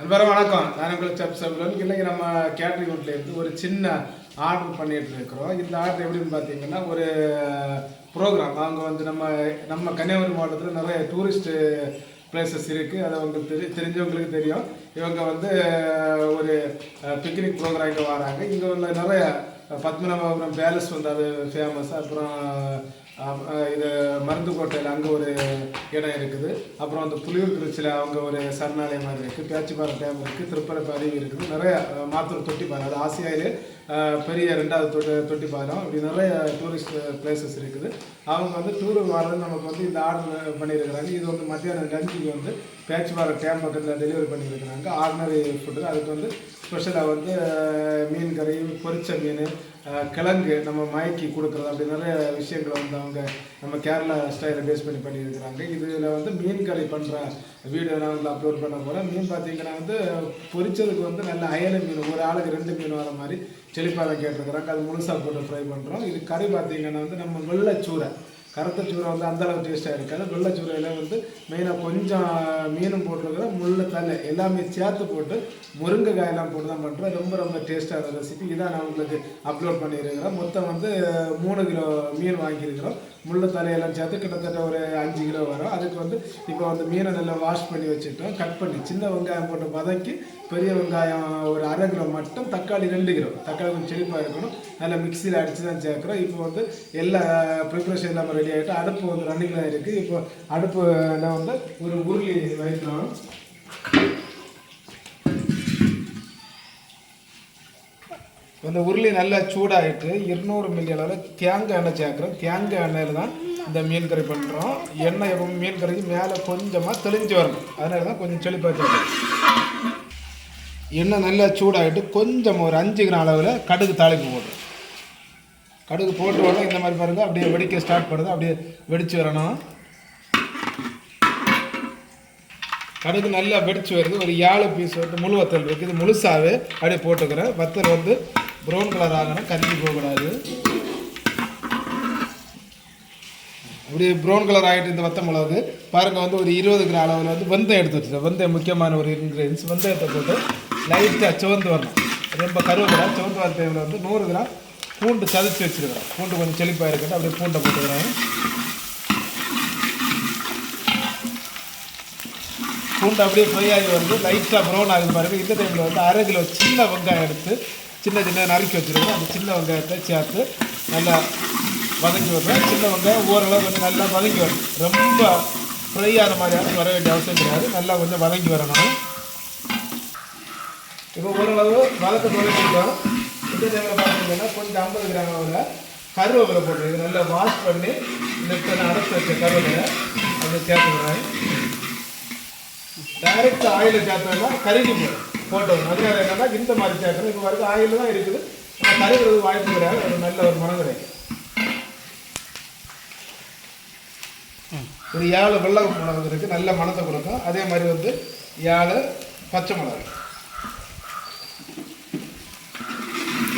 அன்பரம் வணக்கம். தானங்குளம் உங்களுக்கு சப் இன்னைக்கு நம்ம கேட்டரிங் இருந்து ஒரு சின்ன ஆர்டர் பண்ணிட்டு இருக்கிறோம். இந்த ஆர்டர் எப்படின்னு பார்த்தீங்கன்னா ஒரு ப்ரோக்ராம் அவங்க வந்து நம்ம நம்ம கன்னியாகுமரி மாவட்டத்தில் நிறைய டூரிஸ்ட் பிளேசஸ் இருக்குது அது அவங்களுக்கு தெரி தெரிஞ்சவங்களுக்கு தெரியும். இவங்க வந்து ஒரு பிக்னிக் ப்ரோக்ராம் இங்கே வராங்க. இங்கே உள்ள நிறைய பத்மநாபபுரம் பேலஸ் வந்து அது ஃபேமஸ் அப்புறம் இது மருந்துக்கோட்டையில் அங்கே ஒரு இடம் இருக்குது. அப்புறம் அந்த புலியூர் திருச்சியில் அவங்க ஒரு சரணாலயம் மாதிரி இருக்குது பேச்சுப்பாறை டேம் இருக்குது திருப்பரப்பு அருவி இருக்குது. நிறைய மாத்தூர் தொட்டிப்பாறை அது ஆசியாவிலே பெரிய ரெண்டாவது தொட்டி தொட்டிப்பாலம் இப்படி நிறைய டூரிஸ்ட் பிளேசஸ் இருக்குது. அவங்க வந்து டூர் வர்றது நமக்கு வந்து இந்த ஆர்டர் பண்ணியிருக்கிறாங்க. இது வந்து மத்தியானம் லஞ்சுக்கு வந்து பேச்சுப்பாறை டேம் பக்கத்தில் டெலிவரி பண்ணியிருக்கிறாங்க. ஆர்டினரி ஃபுட்டு அதுக்கு வந்து ஸ்பெஷலாக வந்து மீன் கறி பொரிச்ச மீன் கிழங்கு நம்ம மயக்கி கொடுக்குறது அப்படி நிறைய விஷயங்களை வந்து அவங்க நம்ம கேரளா ஸ்டைலை பேஸ் பண்ணி பண்ணியிருக்கிறாங்க. இதில் வந்து மீன் கறி பண்ணுற வீடியோ நான் வந்து அப்லோட் பண்ண போகிறேன் மீன் பார்த்தீங்கன்னா வந்து பொரிச்சதுக்கு வந்து நல்ல அயல மீன் ஒரு ஆளுக்கு ரெண்டு மீன் வர மாதிரி செழிப்பாக கேட்டிருக்கிறாங்க. அது முழுசாக போட்டு ஃப்ரை பண்ணுறோம் இது கறி பார்த்தீங்கன்னா வந்து நம்ம வெள்ளைச்சூரை கருத்த சூரை வந்து அந்தளவுக்கு டேஸ்ட்டாக இருக்காது. வெள்ளை சூறையில் வந்து மெயினாக கொஞ்சம் மீனும் போட்டிருக்கிற முள்ளு தலை எல்லாமே சேர்த்து போட்டு முருங்கைக்காயெல்லாம் போட்டு தான் பண்ணுறோம் ரொம்ப ரொம்ப டேஸ்ட்டான ரெசிபி இதான் நான் உங்களுக்கு அப்லோட் பண்ணியிருக்கிறேன். மொத்தம் வந்து மூணு கிலோ மீன் வாங்கியிருக்கிறோம். முள்ளு தலையெல்லாம் சேர்த்து கிட்டத்தட்ட ஒரு அஞ்சு கிலோ வரும். அதுக்கு வந்து இப்போ வந்து மீனை நல்லா வாஷ் பண்ணி வச்சுட்டோம். கட் பண்ணி சின்ன வெங்காயம் போட்டு வதக்கி பெரிய வெங்காயம் ஒரு அரை கிலோ மட்டும் தக்காளி ரெண்டு கிலோ. தக்காளி கொஞ்சம் செழிப்பாக இருக்கணும். நல்லா மிக்சியில் அடித்து தான் சேர்க்குறோம். இப்போ வந்து எல்லா ப்ரிப்ரேஷன் நம்ம ரெடி ஆகிட்டு அடுப்பு வந்து ரன்னிங்கில் இருக்குது இப்போ அடுப்பில் வந்து ஒரு உருளி வைக்கிறோம் இந்த உருளி நல்லா சூடாகிட்டு இருநூறு மில்லி அளவில் தேங்காய் எண்ணெய் சேர்க்குறோம். தேங்காய் எண்ணெயில் தான் இந்த மீன் கறி பண்ணுறோம் எண்ணெய் எப்போ மீன் கறிக்கு மேலே கொஞ்சமாக தெளிஞ்சு வரணும். அதனால தான் கொஞ்சம் செழிப்பாக சேர்க்கணும் எண்ணெய் நல்லா சூடாகிட்டு கொஞ்சம் ஒரு அஞ்சு கிராம் அளவில் கடுகு தாளிப்பு போடுறோம். கடுகு போட்டு உடனே இந்த மாதிரி பாருங்கள் அப்படியே வெடிக்க ஸ்டார்ட் பண்ணுது. அப்படியே வெடிச்சு வரணும். கடுகு நல்லா வெடிச்சு வருது. ஒரு ஏழு பீஸ் வந்து முழு வத்தல் இருக்குது. முழுசாகவே அப்படியே போட்டுக்கிறேன். வத்தல் வந்து ப்ரௌன் கலர் ஆகணும் கருகி போகக்கூடாது. அப்படியே ப்ரௌன் கலர் ஆகிட்டு இந்த வத்தம் மிளகு பாருங்கள் வந்து ஒரு இருபது கிராம் அளவில் வந்து வெந்தயம் எடுத்து வச்சுருக்கேன். வெந்தயம் முக்கியமான ஒரு இன்க்ரீடியன்ஸ் வெந்தயத்தை போட்டு லைட்டாக சிவந்து வரணும். ரொம்ப கருவேப்பிலை சிவந்து வர தேவையில் வந்து நூறு கிராம் பூண்டு சதைச்சி வச்சுருக்கிறேன். பூண்டு கொஞ்சம் செழிப்பாக இருக்கட்டும். அப்படியே பூண்டை போட்டுக்கிறேன். பூண்டு அப்படியே ஃப்ரை ஆகி வந்து லைட்டாக ப்ரௌன் ஆகுது பாருங்க. இந்த டைமில் வந்து அரை கிலோ சின்ன வெங்காயம் எடுத்து சின்ன சின்ன நறுக்கி வச்சுருக்கோம் அந்த சின்ன வெங்காயத்தை சேர்த்து நல்லா வதக்கி விடுறேன். சின்ன வெங்காயம் ஓரளவு கொஞ்சம் நல்லா வதங்கி வரும் ரொம்ப ஃப்ரை ஆன மாதிரியான வர வேண்டிய அவசியம் கிடையாது. நல்லா கொஞ்சம் வதங்கி வரணும். இப்போ ஓரளவு வதக்க தொடங்கிட்டோம். இந்த நேரம் பார்த்தீங்கன்னா கொஞ்சம் ஐம்பது கிராம் அளவில் கருவேப்பிலை போட்டு நல்லா வாஷ் பண்ணி இந்த அடைச்சி வச்ச கருவேப்பிலை அதை சேர்த்து விடுறேன். டைரெக்டாக ஆயிலை சேர்த்தோம்னா கருகி போயிடும். போட்டோம். மதுரை என்னன்னா இந்த மாதிரி சேர்க்கணும். இப்போ வரைக்கும் ஆயில் தான் இருக்குது. ஆனால் கருகிறது வாய்ப்பு கிடையாது ஒரு நல்ல ஒரு மனம் கிடைக்கும் ஒரு ஏழு வெள்ளை மிளகு இருக்குது நல்ல மனத்தை கொடுக்கும். அதே மாதிரி வந்து ஏழு பச்சை மிளகு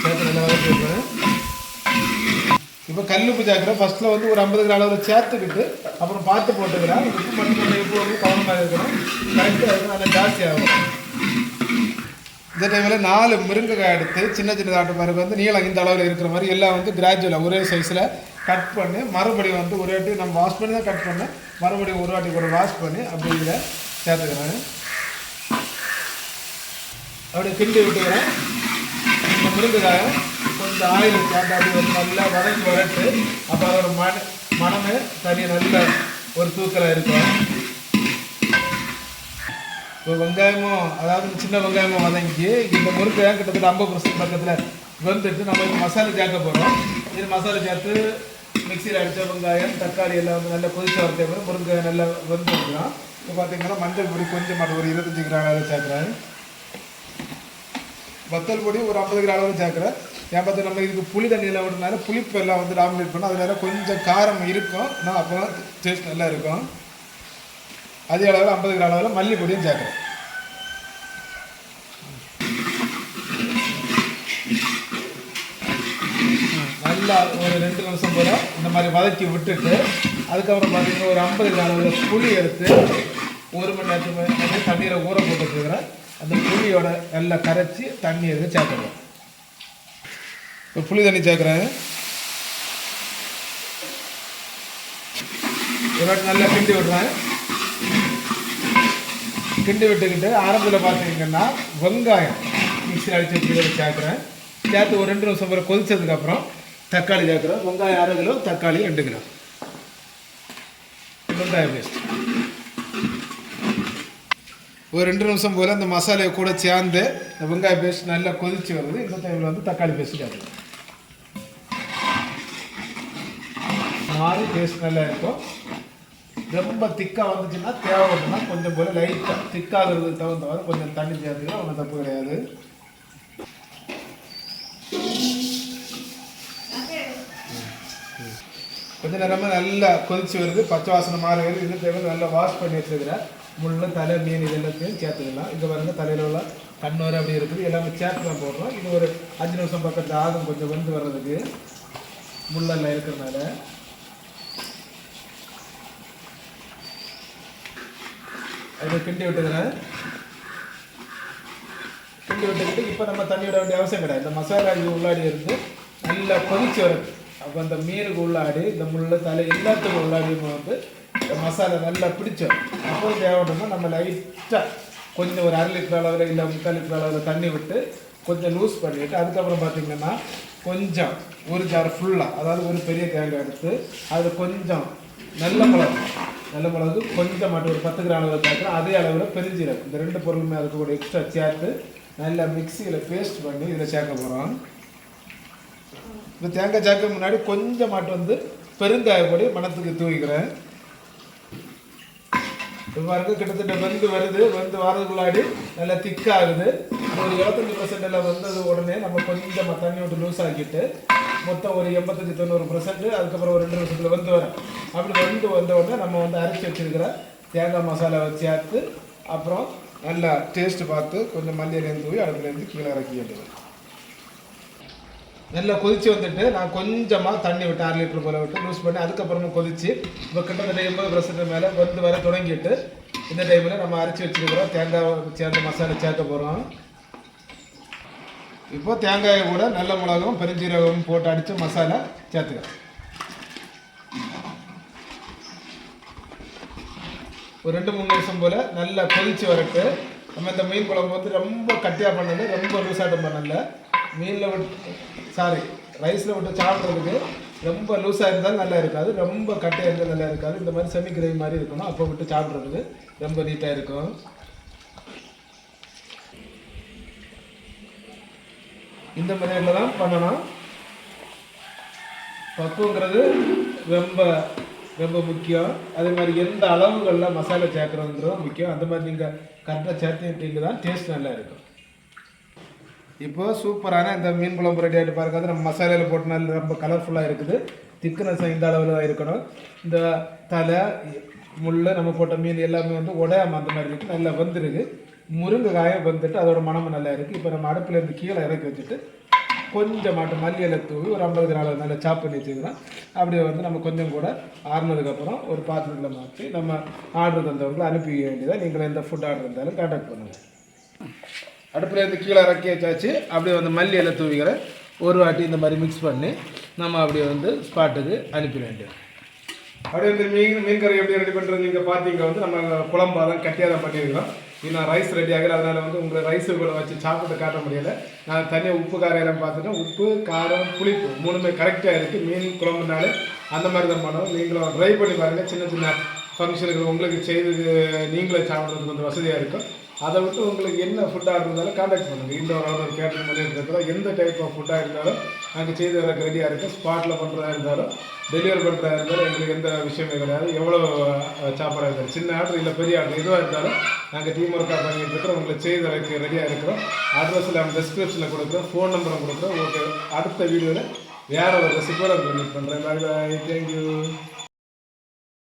சேர்த்து நல்லா வதக்கி இப்போ கல்லுப்பு சேர்க்குறேன். ஃபஸ்ட்டில் வந்து ஒரு ஐம்பது கிராம் அளவில் சேர்த்துக்கிட்டு அப்புறம் பார்த்து போட்டுக்கிறேன். உப்பு மட்டும் கொஞ்சம் உப்பு வந்து கவனமாக இருக்கணும். கரெக்டாக இருக்கும் நல்லா ஜாஸ்தி ஆகும் இந்த டைமில் நாலு மிருங்கக்காய் எடுத்து சின்ன சின்னதாட்டு மாதிரி வந்து நீளம் இந்த அளவில் இருக்கிற மாதிரி எல்லாம் வந்து கிராஜுவலாக ஒரே சைஸில் கட் பண்ணி மறுபடியும் வந்து ஒரு வாட்டி நம்ம வாஷ் பண்ணி தான் கட் பண்ணேன் மறுபடியும் ஒரு வாட்டி கூட வாஷ் பண்ணி அப்படி இதில் சேர்த்துக்கிறேன். அப்படியே கிண்டி விட்டுக்கிறேன். இந்த முருங்கைக்காயை கொஞ்சம் ஆயில் சேர்த்து அப்படி ஒரு நல்லா வதக்கி வரட்டு அப்போ அதோட மன மனமே தனி நல்ல ஒரு தூக்கலாக இருக்கும். இப்போ வெங்காயமும் அதாவது சின்ன வெங்காயமும் வதங்கி இந்த முருங்கையாக கிட்டத்தட்ட ஐம்பது பர்சன்ட் பக்கத்தில் வந்துட்டு நம்ம இப்போ மசாலா சேர்க்க போகிறோம் இது மசாலா சேர்த்து மிக்சியில் அடித்த வெங்காயம் தக்காளி எல்லாம் வந்து நல்லா கொதிச்ச வர டைமில் முருங்கை நல்லா வந்துருக்கலாம் இப்போ பார்த்தீங்கன்னா மஞ்சள் பொடி கொஞ்சம் மட்டும். ஒரு இருபத்தஞ்சி கிராம் அளவு சேர்க்குறேன். வத்தல் பொடி ஒரு ஐம்பது கிராம் அளவு சேர்க்குறேன். ஏன் பார்த்து நம்ம இதுக்கு புளி தண்ணியில் விடுறதுனால புளிப்பு எல்லாம் வந்து டாமினேட் பண்ணோம். அதனால கொஞ்சம் காரம் இருக்கும். ஆனால் அப்போ தான் டேஸ்ட் நல்லா இருக்கும். அதே அளவில் ஐம்பது கிராம் அளவில் மல்லிப்பொடியும் சேர்க்கணும். நல்லா ஒரு ரெண்டு நிமிஷம் போல இந்த மாதிரி வதக்கி விட்டுட்டு அதுக்கப்புறம் பார்த்தீங்கன்னா ஒரு ஐம்பது கிராம் அளவில் புளி எடுத்து ஒரு மணி நேரத்துக்கு தண்ணீரை ஊற போட்டுருக்குறேன் அந்த புளியோட நல்லா கரைச்சி தண்ணி எடுத்து சேர்த்துருவோம் இப்போ புளி தண்ணி சேர்க்குறேன். இவன் நல்லா கிண்டி விடுறேன். கிண்டு விட்டுக்கிட்டு ஆரம்பத்தில் பார்த்தீங்கன்னா வெங்காயம் மிக்சியில் அடித்து கீழே சேர்க்குறேன் சேர்த்து ஒரு ரெண்டு நிமிஷம் வரை கொதிச்சதுக்கப்புறம் தக்காளி சேர்க்குறோம் வெங்காயம் அரை கிலோ தக்காளி ரெண்டு கிலோ. வெங்காயம் பேஸ்ட் ஒரு ரெண்டு நிமிஷம் போல் அந்த மசாலையை கூட சேர்ந்து இந்த வெங்காய பேஸ்ட் நல்லா கொதிச்சு வருது. இந்த டைமில் வந்து தக்காளி பேஸ்ட் சேர்க்குறோம் மாறி டேஸ்ட் நல்லா இருக்கும். ரொம்ப திக்காக வந்துச்சுன்னா தேவைப்படுனா கொஞ்சம் போல் லைட்டாக திக்காகிறதுக்கு தகுந்தவாறு கொஞ்சம் தண்ணி சேர்த்துக்கலாம் ஒன்றும் தப்பு கிடையாது. கொஞ்ச நேரமாக நல்லா கொதிச்சு வருது. பச்சை வாசனை மாறி வருது. இந்த டைமில் நல்லா வாஷ் பண்ணி வச்சுருக்கிறேன். முள்ள தலை மீன் இது எல்லாத்தையும் சேர்த்துக்கலாம். இங்கே பாருங்கள் தலையில் உள்ள கண் அப்படி இருக்குது. எல்லாமே சேர்த்து தான் போடுறோம். இது ஒரு அஞ்சு நிமிஷம் பக்கத்தில் ஆகும் கொஞ்சம் வெந்து வர்றதுக்கு. முள்ளெல்லாம் இருக்கிறதுனால. அதை கிண்டி விட்டுக்கிறேன் கிண்டி விட்டுக்கிட்டு இப்போ நம்ம தண்ணி விட வேண்டிய அவசியம் கிடையாது. இந்த மசாலா இது உள்ளாடி இருந்து நல்லா கொதிச்சு வருது அப்போ அந்த மீனுக்கு உள்ளாடி இந்த முள்ளை தலை எல்லாத்துக்கும் உள்ளாடி வந்து இந்த மசாலா நல்லா பிடிச்சோம் அப்போ தேவைப்படுமா நம்ம லைட்டாக கொஞ்சம் ஒரு அரை லிட்டர் அளவில் இல்லை முக்கால் லிட்டர் அளவில் தண்ணி விட்டு கொஞ்சம் லூஸ் பண்ணிவிட்டு அதுக்கப்புறம் பார்த்திங்கன்னா கொஞ்சம் ஒரு ஜார் ஃபுல்லாக அதாவது ஒரு பெரிய தேங்காய் எடுத்து அதில் கொஞ்சம் நல்ல மிளகு நல்ல மிளகு கொஞ்சம் மட்டும் ஒரு பத்து கிராம் அளவு சேர்க்குறோம் அதே அளவில் பெருஞ்சீரகம். இந்த ரெண்டு பொருளுமே அதுக்கு கூட எக்ஸ்ட்ரா சேர்த்து நல்லா மிக்சியில் பேஸ்ட் பண்ணி இதில் சேர்க்க போகிறோம் இப்போ தேங்காய் சேர்க்க முன்னாடி கொஞ்சம் மட்டும் வந்து பெருங்காய பொடி மணத்துக்கு தூவிக்கிறேன். இவ்வாறு கிட்டத்தட்ட வெந்து வருது. வெந்து வரதுக்குள்ளாடி நல்லா திக்காகுது ஒரு இருபத்தஞ்சி பர்சன்ட் எல்லாம் வந்தது உடனே நம்ம கொஞ்சமாக தண்ணி விட்டு லூஸ் ஆக்கிட்டு மொத்தம் ஒரு எண்பத்தஞ்சு தொண்ணூறு பர்சன்ட் அதுக்கப்புறம் ஒரு ரெண்டு வருஷத்தில் வந்து வரும். அப்படி வந்து வந்த உடனே நம்ம வந்து அரைச்சி வச்சுருக்கிற தேங்காய் மசாலாவை சேர்த்து அப்புறம் நல்லா டேஸ்ட்டு பார்த்து கொஞ்சம் மல்லியிலேருந்து தூவி அடுப்புலேருந்து கீழே இறக்கி வேண்டியது நல்லா கொதித்து வந்துட்டு நான் கொஞ்சமாக தண்ணி விட்டு அரை லிட்டர் போல விட்டு லூஸ் பண்ணி அதுக்கப்புறமா கொதித்து இப்போ கிட்டத்தட்ட எண்பது பர்சன்ட் மேலே வந்து வர தொடங்கிட்டு இந்த டைமில் நம்ம அரைச்சி வச்சிருக்கிறோம் தேங்காய் சேர்ந்த மசாலா சேர்க்க போகிறோம் இப்போ தேங்காயை கூட நல்ல மிளகும் பெருஞ்சீரகம் போட்டு அடித்து மசாலா சேர்த்துக்கிறோம் ஒரு ரெண்டு மூணு நிமிஷம் போல் நல்லா கொதிச்சு வரட்டு. நம்ம இந்த மீன் குழம்பு வந்து ரொம்ப கட்டியாக பண்ணல ரொம்ப லூசாட்டம் பண்ணல மீனில் விட்டு சாரி ரைஸில் விட்டு சாப்பிட்றதுக்கு ரொம்ப லூஸாக இருந்தாலும் நல்லா இருக்காது. ரொம்ப கட்டியாக இருந்தால் நல்லா இருக்காது. இந்த மாதிரி செமி கிரேவி மாதிரி இருக்கணும். அப்போ விட்டு சாப்பிட்றதுக்கு ரொம்ப நீட்டாக இருக்கும். இந்த மெத்தடில் தான் பண்ணணும் பக்குவங்கிறது ரொம்ப ரொம்ப முக்கியம். அதே மாதிரி எந்த அளவுகளில் மசாலா சேர்க்குறதுங்கிறதும் முக்கியம். அந்த மாதிரி நீங்கள் கரெக்டாக சேர்த்துக்கிட்டீங்க தான் டேஸ்ட் நல்லா இருக்கும். இப்போ சூப்பரான இந்த மீன் குழம்பு ரெடி ஆகிட்டு பாருங்க. நம்ம மசாலையில் போட்டனால ரொம்ப கலர்ஃபுல்லாக இருக்குது. திக்குனஸ் இந்த அளவில் தான் இருக்கணும். இந்த தலை முள் நம்ம போட்ட மீன் எல்லாமே வந்து உடையாமல் அந்த மாதிரி இருக்குது நல்லா வந்துருக்கு. முருங்கைக்காயம் வந்துட்டு அதோட மனமும் நல்லா இருக்குது இப்போ நம்ம அடுப்புலேருந்து கீழே இறக்கி வச்சுட்டு கொஞ்சம் மட்டும் மல்லி இலை தூவி ஒரு ஐம்பது கிராம் நல்லா சாப் பண்ணி வச்சுக்கிறோம் அப்படியே வந்து நம்ம கொஞ்சம் கூட ஆறுனதுக்கப்புறம் ஒரு பாத்திரத்தில் மாற்றி நம்ம ஆர்டர் தந்தவங்களை அனுப்பி வேண்டியதாக நீங்கள் எந்த ஃபுட் ஆர்டர் இருந்தாலும் கான்டாக்ட் பண்ணுங்கள் அடுப்பில் இருந்து கீழே இறக்கி வச்சாச்சு. அப்படியே வந்து மல்லி இலை தூவிக்கிறேன் ஒரு வாட்டி இந்த மாதிரி மிக்ஸ் பண்ணி நம்ம அப்படியே வந்து ஸ்பாட்டுக்கு அனுப்பிட வேண்டியது. அப்படியே இந்த மீன் மீன் கறி எப்படி ரெடி பண்ணுறது நீங்கள் பார்த்தீங்க. வந்து நம்ம குழம்பா தான் கட்டியாக தான் பண்ணியிருக்கிறோம் இன்னும் ரைஸ் ரெடி ஆகல அதனால் வந்து உங்களை ரைஸ் கூட வச்சு சாப்பிட்டு காட்ட முடியலை. நான் தனியாக உப்பு காரம் எல்லாம் பார்த்துட்டேன். உப்பு காரம் புளிப்பு மூணுமே கரெக்டாக இருக்குது மீன் குழம்புனாலே அந்த மாதிரி தான் பண்ணுவோம். நீங்களும் ட்ரை பண்ணி பாருங்கள் சின்ன சின்ன ஃபங்க்ஷனுக்கு உங்களுக்கு செய்து நீங்களே சாப்பிட்றதுக்கு கொஞ்சம் வசதியாக இருக்கும். அதை விட்டு உங்களுக்கு என்ன ஃபுட்டாக இருந்தாலும் காண்டாக்ட் பண்ணுங்கள் இந்த ஒரு கேட்டரிங் மாதிரி இருக்கிறோம் எந்த டைப் ஆஃப் ஃபுட்டாக இருந்தாலும் நாங்கள் செய்து வரக்கு ரெடியாக இருக்குது ஸ்பாட்டில் பண்ணுறதா இருந்தாலும் டெலிவரி பண்ணுறதா இருந்தாலும் எங்களுக்கு எந்த விஷயமே கிடையாது. எவ்வளோ சாப்பாடாக இருந்தாலும். சின்ன ஆர்டர் இல்லை பெரிய ஆர்டர் எதுவாக இருந்தாலும் நாங்கள் டீம் ஒர்க்காக பண்ணிட்டு இருக்கிறோம். உங்களை செய்து வரக்கு ரெடியாக இருக்கிறோம். அட்ரஸில் நம்ம டிஸ்கிரிப்ஷனில் கொடுக்குறோம். ஃபோன் நம்பரும் கொடுக்குறோம். ஓகே அடுத்த வீடியோவில் வேறு ஒரு ரெசிபியோட மீட் பண்ணுறேன் பாய் பாய் தேங்க்யூ